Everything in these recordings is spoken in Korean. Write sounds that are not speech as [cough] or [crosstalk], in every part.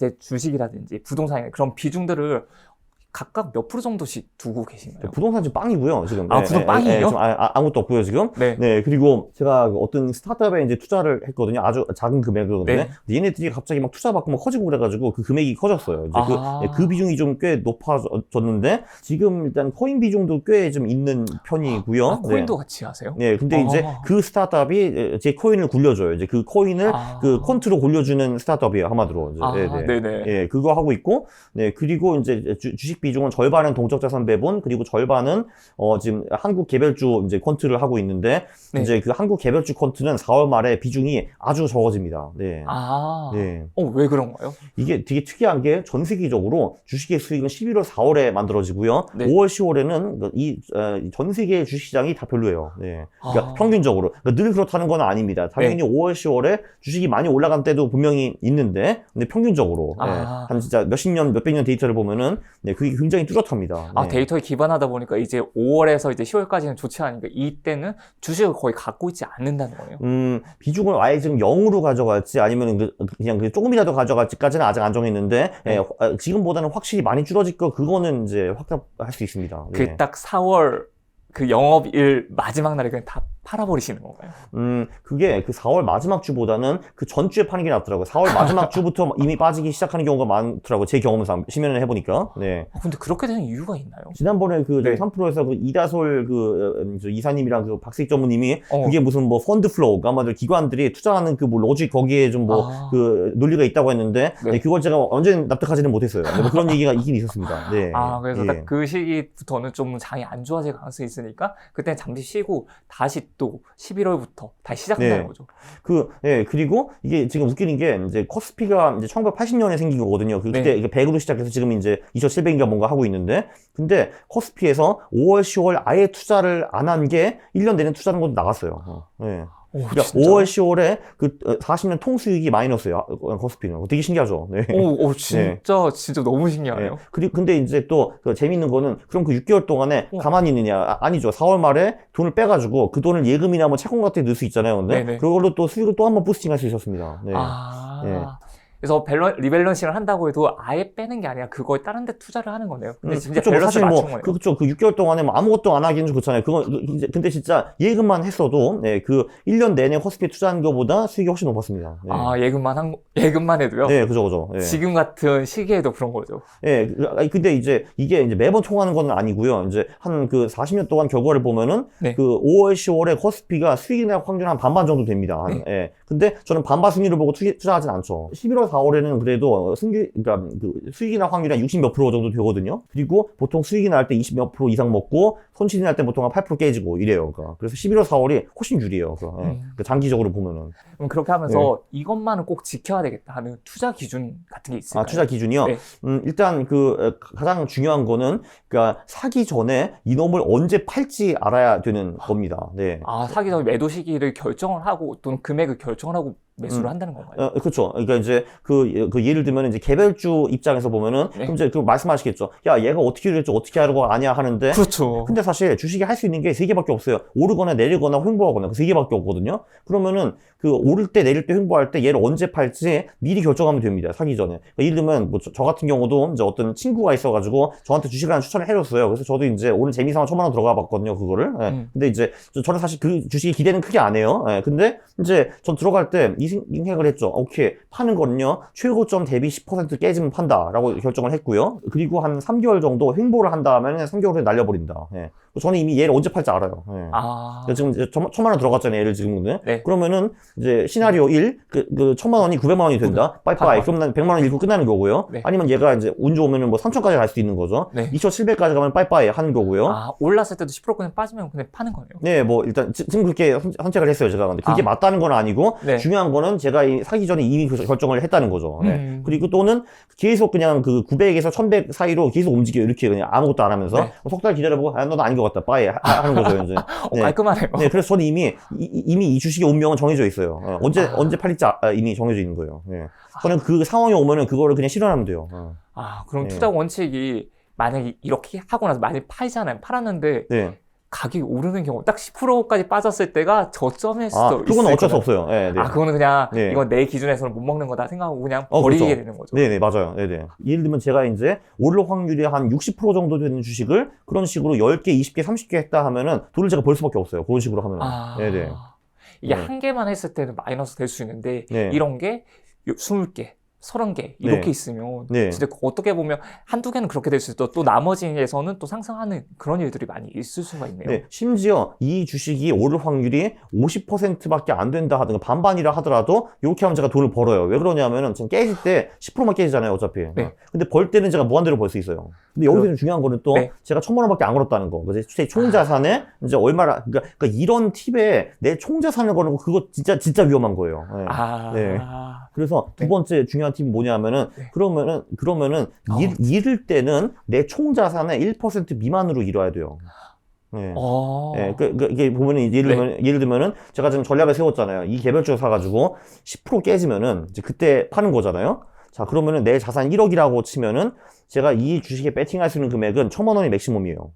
이제 주식이라든지 부동산이나 그런 비중들을 각각 몇 프로 정도씩 두고 계신가요? 부동산 지금 빵이고요, 지금. 아, 부동 빵이에요? 지금 아, 아, 아무것도 없고요, 지금. 네. 네, 그리고 제가 그 어떤 스타트업에 이제 투자를 했거든요. 아주 작은 금액이거든요. 네. 근데 얘네들이 갑자기 막 투자 받고 막 커지고 그래가지고 그 금액이 커졌어요. 이제 아. 그, 네, 그 비중이 좀 꽤 높아졌는데 지금 일단 코인 비중도 꽤 좀 있는 편이고요. 아, 코인도 같이 하세요? 네. 네, 근데 이제 아. 그 스타트업이 제 코인을 굴려줘요. 이제 그 코인을 아. 그 콘트로 굴려주는 스타트업이에요, 한마디로. 이제. 아, 네, 네. 네네. 예, 그거 하고 있고, 네, 그리고 이제 주, 식 비중은 절반은 동적 자산 배분, 그리고 절반은, 어, 지금 한국 개별주 이제 콘트를 하고 있는데, 네. 이제 그 한국 개별주 콘트는 4월 말에 비중이 아주 적어집니다. 네. 아, 네. 어, 왜 그런가요? 이게 되게 특이한 게 전 세계적으로 주식의 수익은 11월, 4월에 만들어지고요. 네. 5월, 10월에는 이, 어, 전 세계 주식 시장이 다 별로예요. 네. 그러니까 아. 평균적으로. 그러니까 늘 그렇다는 건 아닙니다. 당연히 네. 5월, 10월에 주식이 많이 올라간 때도 분명히 있는데, 근데 평균적으로. 네. 아. 한 진짜 몇십 년, 몇백 년 데이터를 보면은, 네, 그게 굉장히 뚜렷합니다. 아, 네. 데이터에 기반하다 보니까 이제 5월에서 이제 10월까지는 좋지 않으니까 이때는 주식을 거의 갖고 있지 않는다는 거예요. 음, 비중을 아예 지금 0으로 가져갈지 아니면 그, 그냥 그 조금이라도 가져갈지까지는 아직 안 정했는데, 네. 예, 어, 지금보다는 확실히 많이 줄어질 거, 그거는 이제 확답할 수 있습니다. 네. 그딱 4월 그 영업일 마지막 날에 그냥 다 팔아버리시는 건가요? 음, 그게 그 4월 마지막 주보다는 그 전주에 파는 게 낫더라고요. 4월 마지막 [laughs] 주부터 이미 빠지기 시작하는 경우가 많더라고요. 제 경험상, 심연을 해보니까. 네. 아, 근데 그렇게 되는 이유가 있나요? 지난번에 그 네. 3프로에서 그 이다솔 그 어, 저 이사님이랑 그 박세익 전무님이 어. 그게 무슨 뭐 펀드 플로우, 아마도 기관들이 투자하는 그 뭐 로직 거기에 좀뭐 아. 그 논리가 있다고 했는데 네. 네, 그걸 제가 완전 납득하지는 못했어요. 네, 뭐 그런 [laughs] 얘기가 있긴 있었습니다. 네. 아, 그래서 예. 딱그 시기부터는 좀 장이 안 좋아질 가능성이 있으니까 그때는 잠시 쉬고 다시 또 11월부터 다시 시작한다는 네. 거죠. 그, 예, 그리고 이게 지금 웃기는 게 이제 코스피가 이제 1980년에 생긴 거거든요. 그 네. 그때 이게 100으로 시작해서 지금 이제 2700인가 뭔가 하고 있는데, 근데 코스피에서 5월, 10월 아예 투자를 안 한 게 1년 내내 투자하는 것도 나갔어요. 어, 예. 오, 그러니까 진짜요? 5월, 10월에 그 40년 통수익이 마이너스예요. 어, 코스피는. 되게 신기하죠. 네. 오, 오, 진짜, 진짜 너무 예. 신기하네요. 그리고 근데 이제 또 그 재밌는 거는 그럼 그 6개월 동안에 어. 가만히 있느냐? 아, 니죠 4월 말에 돈을 빼가지고 그 돈을 예금이나 뭐 채권 같은 데 넣을 수 있잖아요. 근데 네네. 그걸로 또 수익을 또 한번 부스팅할 수 있었습니다. 네. 아. 네. 그래서 밸런, 리밸런싱을 한다고 해도 아예 빼는 게 아니라 그걸 다른 데 투자를 하는 거네요. 근데 음, 진짜 그쵸, 뭐 밸런스 사실 맞춘 뭐, 거네요. 그렇죠. 그 6개월 동안에 뭐 아무것도 안 하기는 좀 그렇잖아요. 그건, 그 이제, 근데 진짜 예금만 했어도, 네, 그 1년 내내 코스피에 투자한 것보다 수익이 훨씬 높았습니다. 네. 아, 예금만 한, 거- 예금만 해도요? 네, 그죠, 그죠. 예. 지금 같은 시기에도 그런 거죠. 예, 그- 아니, 근데 이제 이게 이제 매번 통하는 건 아니고요. 이제 한 그 40년 동안 결과를 보면은 네. 그 5월, 10월에 코스피가 수익이 날 확률 한 반반 정도 됩니다. 한, 예. 근데 저는 반반 승률을 보고 투, 투자하진 않죠. 11월, 4월에는 그래도 승률, 그러니까 그 수익이 날 확률이 한 60 몇 프로 정도 되거든요. 그리고 보통 수익이 날 때 20 몇 프로 이상 먹고 손실이 날 때 보통 한 8% 깨지고 이래요. 그러니까. 그래서 11월, 4월이 훨씬 유리해요. 그, 예. 음. 그 장기적으로 보면은. 그럼 그렇게 하면서 이것만은 꼭 지켜야 되겠다 하는 투자 기준 같은 게 있을까요? 아, 투자 기준이요? 네. 음, 일단 그 어, 가장 중요한 거는 그러니까 사기 전에 이놈을 언제 팔지 알아야 되는 겁니다. 네. 아, 사기 전 매도 시기를 결정을 하고 또는 금액을 결정 을 하고 매수를 음. 한다는 건가요? 어, 그렇죠. 그러니까 이제 그, 그 예를 들면 이제 개별주 입장에서 보면은 네. 그럼 이제 그 말씀하시겠죠. 야, 얘가 어떻게 이랬지 어떻게 거 아냐 하는데 그렇죠. 근데 사실 주식이 할 수 있는 게 세 개밖에 없어요. 오르거나 내리거나 횡보하거나 그 세 개밖에 없거든요. 그러면은 그 오를 때 내릴 때 횡보할 때 얘를 언제 팔지 미리 결정하면 됩니다. 사기 전에. 그러니까 예를 들면 뭐 저 같은 경우도 이제 어떤 친구가 있어가지고 저한테 주식을 하나 추천을 해줬어요. 그래서 저도 이제 오늘 재미삼아 천만 원 들어가 봤거든요. 그거를. 예. 음. 근데 이제 저- 저는 사실 그 주식이 기대는 크게 안 해요. 예. 근데 이제 전 들어갈 때이 생각을 했죠. 오케이 파는 거는요 최고점 대비 10% 깨지면 판다라고 결정을 했고요. 그리고 한 3개월 정도 횡보를 한 다음에는 3개월 후에 날려버린다. 예. 저는 이미 얘를 언제 팔지 알아요. 예. 아, 지금 이제 천- 천만 원 들어갔잖아요. 얘를 지금 근데 네. 그러면은 이제 시나리오 1, 그, 그 천만 원이 900만 원이 된다. 빠이빠이. 그럼 난 100만 원 잃고 끝나는 거고요. 네. 아니면 얘가 이제 운 좋으면은 뭐 3천까지 갈 수도 있는 거죠. 네. 2,700까지 가면 빠이빠이 하는 거고요. 아, 올랐을 때도 10% 그냥 빠지면 그냥 파는 거네요. 네, 뭐 일단 지- 지금 그렇게 선- 선택을 했어요. 제가 근데 그게 아. 맞다는 건 아니고 네. 중요한 거는 제가 이 사기 전에 이미 그 결정을 했다는 거죠. 네. 음. 그리고 또는 계속 그냥 그 900에서 1100 사이로 계속 움직여요. 이렇게 그냥 아무것도 안 하면서 네. 석달 기다려보고 아, 너도 아닌 것 같다. 빠이 하- 하는 거죠. 이제. [laughs] 어, 네. 깔끔하네요. 네, 그래서 저는 이미 이, 이미 이 주식의 운명은 정해져 있어요. 어, 언제 아. 언제 팔릴지 아, 이미 정해져 있는 거예요. 네. 저는 그 상황이 오면은 그거를 그냥 실현하면 돼요. 어. 아, 그럼 네. 투자 원칙이 만약에 이렇게 하고 나서 만약에 팔잖아요. 팔았는데 네. 가격이 오르는 경우 딱 10%까지 빠졌을 때가 저점일 수도 아, 있을 그건 어쩔 수. 없어요. 네, 네. 아, 그거는 그냥 네. 이건 내 기준에서는 못 먹는 거다 생각하고 그냥 어, 버리게 그렇죠. 되는 거죠. 네네, 맞아요. 네네. 예를 들면 제가 이제 오를 확률이 한 60% 정도 되는 주식을 그런 식으로 10개, 20개, 30개 했다 하면은 돈을 제가 벌 수밖에 없어요. 그런 식으로 하면. 아, 네네. 이게 네. 한 개만 했을 때는 마이너스 될 수 있는데 네. 이런 게 20개, 30개 이렇게 네. 있으면 네. 진짜 어떻게 보면 한두 개는 그렇게 될 수 있고 또 나머지에서는 또 상승하는 그런 일들이 많이 있을 수가 있네요. 네, 심지어 이 주식이 오를 확률이 50%밖에 안 된다 하든가 반반이라 하더라도 이렇게 하면 제가 돈을 벌어요. 왜 그러냐면은 지금 깨질 때 10%만 깨지잖아요, 어차피. 네. 근데 벌 때는 제가 무한대로 벌 수 있어요. 근데 여기서 좀 중요한 거는 또 네. 제가 천만 원밖에 안 걸었다는 거. 그래서 제 총자산에 이제 얼마나 그러니까, 그러니까 이런 팁에 내 총 자산을 거는 거 그거 진짜 진짜 위험한 거예요. 네. 아, 네. 그래서 두 네. 번째 중요한 팁이 뭐냐면은 네. 그러면은 그러면은 어. 일, 잃을 때는 내 총 자산의 1% 미만으로 잃어야 돼요. 네. 어. 예, 그, 그, 이게 보면은, 이제 예를 네. 들면, 예를 들면은, 제가 지금 전략을 세웠잖아요. 이 개별주를 사가지고, 10% 깨지면은, 이제 그때 파는 거잖아요. 자, 그러면은 내 자산 1억이라고 치면은, 제가 이 주식에 배팅할 수 있는 금액은 천만 원이 맥시멈이에요.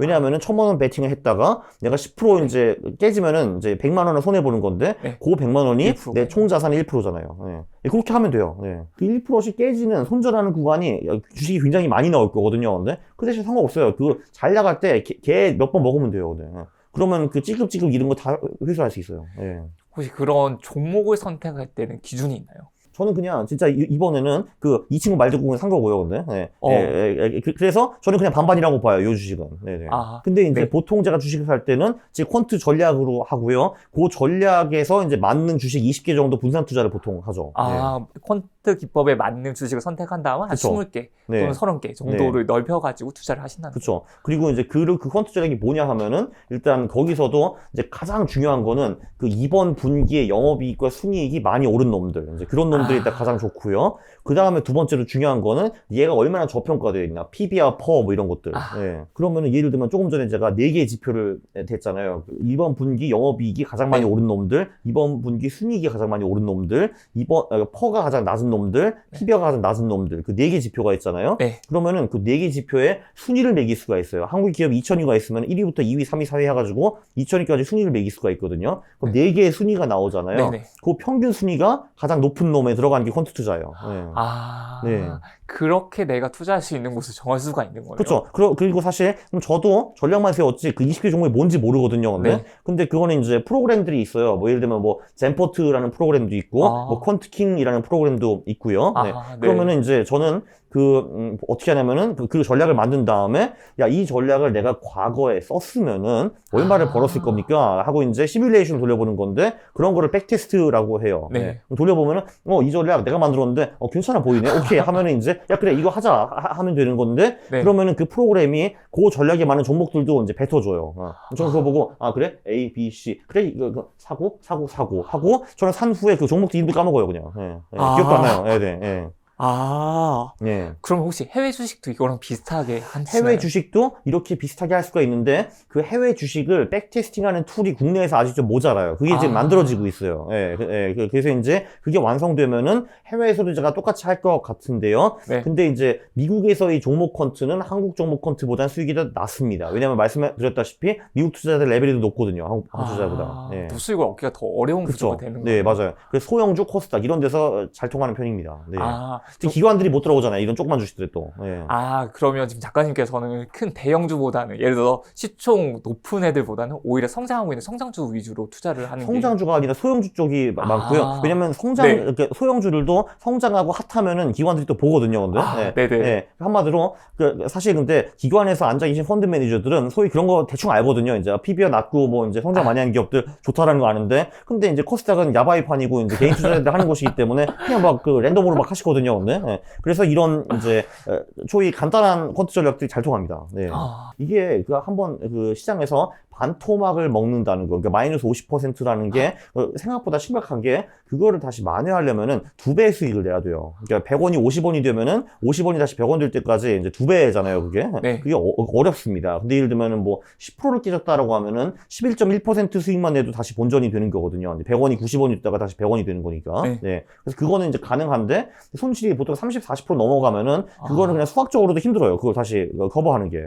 왜냐하면은 천만 원 배팅을 했다가 내가 10% 이제 깨지면은 이제 100만 원을 손해 보는 건데 네. 그 100만 원이 1%. 내 총 자산의 1%잖아요. 예. 그렇게 하면 돼요. 예. 그 1%씩 깨지는 손절하는 구간이 주식이 굉장히 많이 나올 거거든요. 근데 그 대신 상관없어요. 그 잘 나갈 때 개 몇 번 먹으면 돼요. 예. 그러면 그 찌급찌급 이런 거 다 회수할 수 있어요. 예. 혹시 그런 종목을 선택할 때는 기준이 있나요? 저는 그냥 진짜 이- 이번에는 그 이 친구 말 듣고 그냥 산 거고요, 근데. 예. 어. 예, 예, 예. 그- 그래서 저는 그냥 반반이라고 봐요, 이 주식은. 네 네. 아, 근데 이제 네. 보통 제가 주식을 살 때는 제 퀀트 전략으로 하고요. 그 전략에서 이제 맞는 주식 20개 정도 분산 투자를 보통 하죠. 아, 퀀트 기법에 맞는 주식을 선택한 다음 한 그쵸. 20개 네. 또는 30개 정도를 넓혀가지고 투자를 하신다는 그렇죠. 그리고 이제 그, 그 퀀트 전략이 뭐냐 하면은 일단 거기서도 이제 가장 중요한 거는 그 이번 분기의 영업이익과 순이익이 많이 오른 놈들. 이제 그런 놈들이 아. 일단 가장 좋고요. 그 다음에 두 번째로 중요한 거는 얘가 얼마나 저평가되어 있나. PBR 퍼뭐 이런 것들. 아. 예. 그러면은 예를 들면 조금 전에 제가 네 개의 지표를 댔잖아요. 그 이번 분기 영업이익이 가장 많이 네. 오른 놈들, 이번 분기 순이익이 가장 많이 오른 놈들, 이번 어, 퍼가 가장 낮은 놈들, PBR가 가장 낮은 놈들. 그 네 개 지표가 있잖아요. 네. 그러면은 그 네 개 지표에 순위를 매길 수가 있어요. 한국 기업 2천위가 있으면 1위부터 2위, 3위, 4위 해가지고 2천위까지 순위를 매길 수가 있거든요. 그럼 네 개의 순위가 나오잖아요. 네네. 그 평균 순위가 가장 높은 놈에 들어가는 게 퀀트 투자예요. 네. 아, 네. 그렇게 내가 투자할 수 있는 곳을 정할 수가 있는 거예요. 그렇죠. 그리고 사실 저도 전략만 세웠지 그 20개 종목이 뭔지 모르거든요. 근데 네. 근데 그거는 이제 프로그램들이 있어요. 뭐 예를 들면 뭐 젠포트라는 프로그램도 있고 아. 뭐 퀀트킹이라는 프로그램도 있고요. 네. 아, 네. 그러면은 이제 저는 그 음, 어떻게 하냐면은 그, 그 전략을 만든 다음에 야 이 전략을 내가 과거에 썼으면은 얼마를 아. 벌었을 겁니까 하고 이제 시뮬레이션 돌려보는 건데 그런 거를 백테스트라고 해요. 네. 그럼 돌려보면은 어 이 전략 내가 만들었는데 어 괜찮아 보이네. 오케이 하면은 이제 야 그래 이거 하자 하- 하면 되는 건데 네. 그러면은 그 프로그램이 그 전략에 맞는 종목들도 이제 뱉어줘요. 어. 저는 그거 보고 아 그래 A B C 그래 이거, 이거 사고 사고 사고 하고 저는 산 후에 그 종목도 이름도 까먹어요 그냥. 예, 예, 아. 기억도 안 나요. 예, 네, 예. 아, 예. 그럼 혹시 해외 주식도 이거랑 비슷하게 한 해외 주식도 이렇게 비슷하게 할 수가 있는데 그 해외 주식을 백테스팅하는 툴이 국내에서 아직 좀 모자라요. 그게 지금 아. 만들어지고 있어요. 예, 그- 예, 그- 그래서 이제 그게 완성되면은 해외에서도 제가 똑같이 할 것 같은데요. 네. 근데 이제 미국에서의 종목 컨트는 한국 종목 컨트보다는 수익이 더 낮습니다. 왜냐하면 말씀드렸다시피 미국 투자자들 레벨이 더 높거든요. 한국, 한국 투자보다. 아, 예. 또 수익을 얻기가 더 어려운. 구조가 되는 네, 거예요. 맞아요. 그래서 소형주, 코스닥 이런 데서 잘 통하는 편입니다. 네. 아, 특히 기관들이 못 들어오잖아요. 이런 조그만 주식들 또. 예. 아, 그러면 지금 작가님께서는 큰 대형주보다는 예를 들어 시총 높은 애들보다는 오히려 성장하고 있는 성장주 위주로 투자를 하는 게 성장주가 아니라 소형주 쪽이 마- 아. 많고요. 왜냐면 성장, 네. 이렇게 소형주들도 성장하고 핫하면은 기관들이 또 보거든요. 근데. 아, 네. 네네. 네. 한마디로, 그, 사실 근데 기관에서 앉아 계신 펀드 매니저들은 소위 그런 거 대충 알거든요. 이제 PBR 낮고 뭐 이제 성장 아. 많이 하는 기업들 좋다라는 거 아는데. 근데 이제 코스닥은 야바이판이고 이제 개인 투자자들 하는 곳이기 때문에 그냥 막 그 랜덤으로 막 하시거든요. 근데. 네. 그래서 이런 이제 어, 소위 간단한 펀드 전략들이 잘 통합니다. 네. 아, 이게 그 한번 그 시장에서 반토막을 먹는다는 거, 그러니까 마이너스 50%라는 게 어, 생각보다 심각한 게 그거를 다시 만회하려면은 두 배의 수익을 내야 돼요. 그러니까 100원이 50원이 되면은 50원이 다시 100원 될 때까지 이제 두 배잖아요, 그게. 네. 그게 어, 렵습니다 근데 예를 들면은 뭐 10%를 깨졌다라고 하면은 11.1% 수익만 내도 다시 본전이 되는 거거든요. 근데 100원이 90원이 있다가 다시 100원이 되는 거니까. 네. 네. 그래서 그거는 이제 가능한데 손실 손실이 보통 30, 40% 넘어가면은 그거는 아. 그냥 수학적으로도 힘들어요. 그걸 다시 커버하는 게.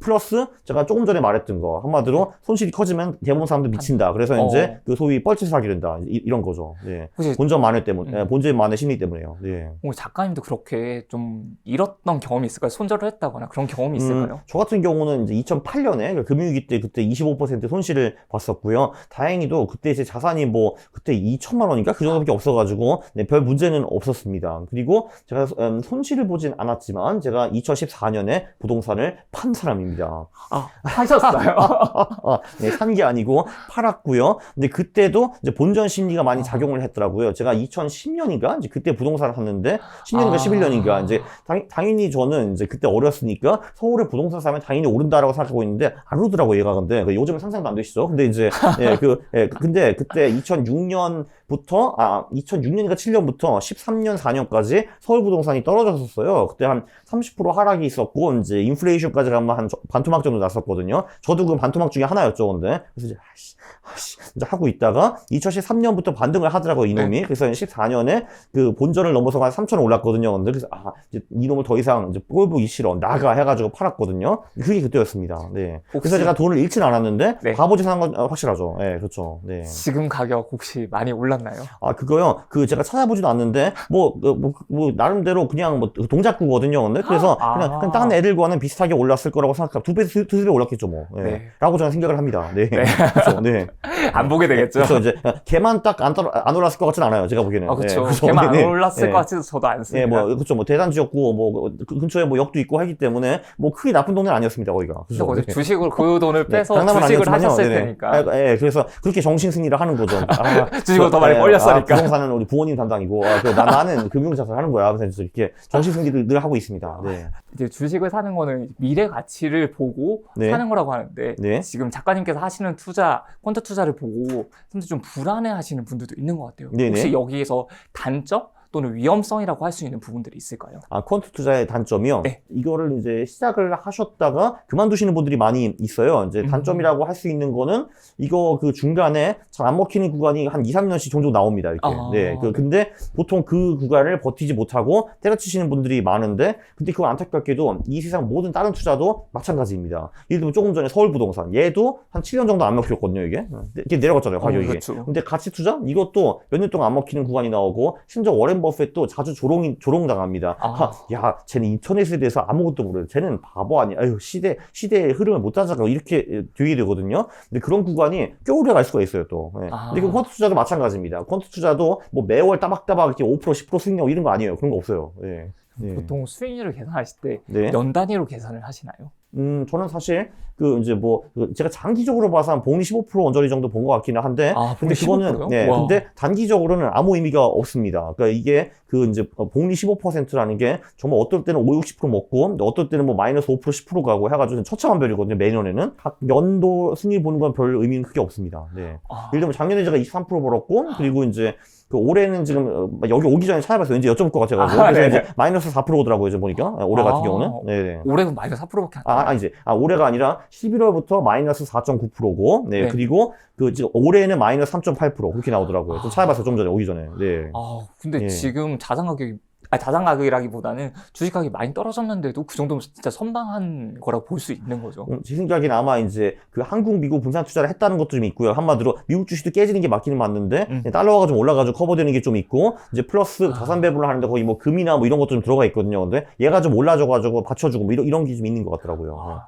플러스 제가 조금 전에 말했던 거 한마디로 손실이 커지면 대부분 사람들 미친다. 그래서 어. 이제 그 소위 뻘짓을 하게 된다. 이, 런 거죠. 네. 혹시 본전 만회 때문에, 음. 네, 본전 만회 심리 때문에요. 네. 혹시 작가님도 그렇게 좀 잃었던 경험이 있을까요? 손절을 했다거나 그런 경험이 있을까요? 음, 저 같은 경우는 이제 2008년에 금융위기 때 그때 25% 손실을 봤었고요. 다행히도 그때 제 자산이 뭐 그때 2천만 원인가 그 정도밖에 없어가지고 네, 별 문제는 없었습니다. 그리고 제가 음, 손실을 보진 않았지만 제가 2014년에 부동산을 판 사람입니다. 아, 하셨어요? [laughs] 아, 네, 산게 아니고 팔았고요. 근데 그때도 이제 본전 심리가 많이 아. 작용을 했더라고요. 제가 2010년인가 이제 그때 부동산을 샀는데 10년인가 아. 11년인가 이제 당, 당연히 저는 이제 그때 어렸으니까 서울에 부동산 사면 당연히 오른다라고 생각하고 있는데 안 오르더라고 얘가 근데 그 요즘은 상상도 안 되시죠? 근데 이제 [laughs] 예, 그 예, 그- 근데 그때 2006년 부터 아 2006년인가 7년부터 13년 4년까지 서울 부동산이 떨어졌었어요. 그때 한 30% 하락이 있었고 이제 인플레이션까지 가면 한 저- 반토막 정도 났었거든요. 저도 그 반토막 중에 하나였죠, 근데 그래서 이제 아씨 아씨 이제 하고 있다가 2013년부터 반등을 하더라고요, 이놈이. 그래서 14년에 그 본전을 넘어서 한 3천 원 올랐거든요. 근데 그래서 아 이제 이놈을 더 이상 이제 꼴보기 싫어 나가 해가지고 팔았거든요. 그게 그때였습니다. 네. 그래서 제가 돈을 잃진 않았는데 네. 바보짓 한건 어, 확실하죠. 네, 그렇죠. 네. 지금 가격 혹시 많이 올 랐나요? 아, 그거요. 그 제가 찾아보지도 않는데 뭐, 그, 뭐, 뭐 나름대로 그냥 뭐 동작구거든요. 근데 그래서 아. 그냥, 그냥 다른 애들과는 비슷하게 올랐을 거라고 생각합니다. 두 배, 두, 두배 올랐겠죠, 뭐. 네. 네. 라고 저는 생각을 합니다. 네. [laughs] 그렇죠. 네. 안 보게 되겠죠? 그렇죠. 이제 걔만 딱 안 안 올랐을 것 같진 않아요. 제가 보기에는. 아, 그쵸. 네. 걔만 안 네. 올랐을 네. 것 같아서 저도 안 씁니다. 예, 뭐, 그렇죠. 뭐, 대단 지역구, 뭐, 그 근처에 뭐, 역도 있고 하기 때문에, 뭐, 크게 나쁜 동네는 아니었습니다, 거기가. 그죠? 네. 주식을 그 돈을 네, 빼서 주식을. 하셨을 네네. 테니까. 아, 예, 그래서 그렇게 정신승리를 하는 거죠. 아, [laughs] 주식을 더 많이 예, 벌렸으니까. 아, 부동산은 우리 부모님 담당이고, 아, 그 나, 나는 금융자산 하는 거야. 그래서 이렇게 정신승리를 늘 하고 있습니다. 네. 이제 주식을 사는 거는 미래 가치를 보고 네. 사는 거라고 하는데 네. 지금 작가님께서 하시는 투자, 펀드 투자를 보고 근데 좀 불안해 하시는 분들도 있는 것 같아요. 네네. 혹시 여기에서 단점 또는 위험성이라고 할 수 있는 부분들이 있을까요? 아, 퀀트 투자의 단점이요? 네. 이거를 이제 시작을 하셨다가 그만두시는 분들이 많이 있어요. 이제 음. 단점이라고 할 수 있는 거는 이거 그 중간에 잘 안 먹히는 구간이 한 2, 3년씩 종종 나옵니다. 이렇게. 아, 네. 그, 네. 근데 보통 그 구간을 버티지 못하고 때려치시는 분들이 많은데 근데 그거 안타깝게도 이 세상 모든 다른 투자도 마찬가지입니다. 예를 들면 조금 전에 서울 부동산. 얘도 한 7년 정도 안 먹혔거든요, 이게. 이게 내려갔잖아요, 가격이. 어, 그렇죠. 근데 가치 투자 이것도 몇 년 동안 안 먹히는 구간이 나오고 심지어 워렌 버핏도 자주 조롱이 조롱 당합니다. 아. 하, 야, 쟤는 인터넷에 대해서 아무것도 모르요 쟤는 바보 아니야. 아유, 시대 시대의 흐름을 못 따라가고 이렇게 되게 되거든요. 근데 그런 구간이 꽤 오래 갈 수가 있어요, 또. 예. 아. 근데 그 퀀트 투자도 마찬가지입니다. 퀀트 투자도 뭐 매월 따박따박 이렇게 5% 10% 수익 나고 이런 거 아니에요. 그런 거 없어요. 예. 네. 보통 수익률을 계산하실 때 네. 연 단위로 계산을 하시나요? 음, 저는 사실 그 이제 뭐그 제가 장기적으로 봐서 한 복리 15% 언저리 정도 본 것 같기는 한데 아, 근데 그거는 15%요? 네, 와. 근데 단기적으로는 아무 의미가 없습니다. 그러니까 이게 그 이제 복리 15%라는 게 정말 어떨 때는 5, 60% 먹고 어떨 때는 뭐 마이너스 5% 10% 가고 해가지고 처참한별이거든요. 매년에는 각 연도 승리 보는 건 별 의미는 크게 없습니다. 네. 아, 예를 들면 작년에 제가 23% 벌었고 그리고 이제 그 올해는 지금 어, 여기 오기 전에 찾아봤어요. 이제 여쭤볼 것 같아가지고 아, 그래서 네네. 이제 마이너스 4% 오더라고요. 이제 보니까 올해 같은 아. 경우는. 네네. 올해는 마이너스 4%밖에 안 아, 아니지. 아, 올해가 아니라 11월부터 마이너스 4.9%고, 네, 네. 그리고 그 지금 올해는 마이너스 3.8% 그렇게 나오더라고요. 좀 아. 찾아봤어요. 좀 전에 오기 전에. 네. 아, 근데 예. 지금 자산 가격이 아, 자산 가격이라기보다는 주식 가격이 많이 떨어졌는데도 그 정도면 진짜 선방한 거라고 볼 수 있는 거죠. 음, 제 생각에는 아마 이제 그 한국, 미국 분산 투자를 했다는 것도 좀 있고요. 한마디로 미국 주식도 깨지는 게 맞기는 맞는데 음. 달러가 좀 올라가지고 커버되는 게 좀 있고 이제 플러스 아. 자산 배분을 하는데 거의 뭐 금이나 뭐 이런 것도 좀 들어가 있거든요. 근데 얘가 좀 올라져가지고 받쳐주고 뭐 이런 이런 게 좀 있는 것 같더라고요. 아,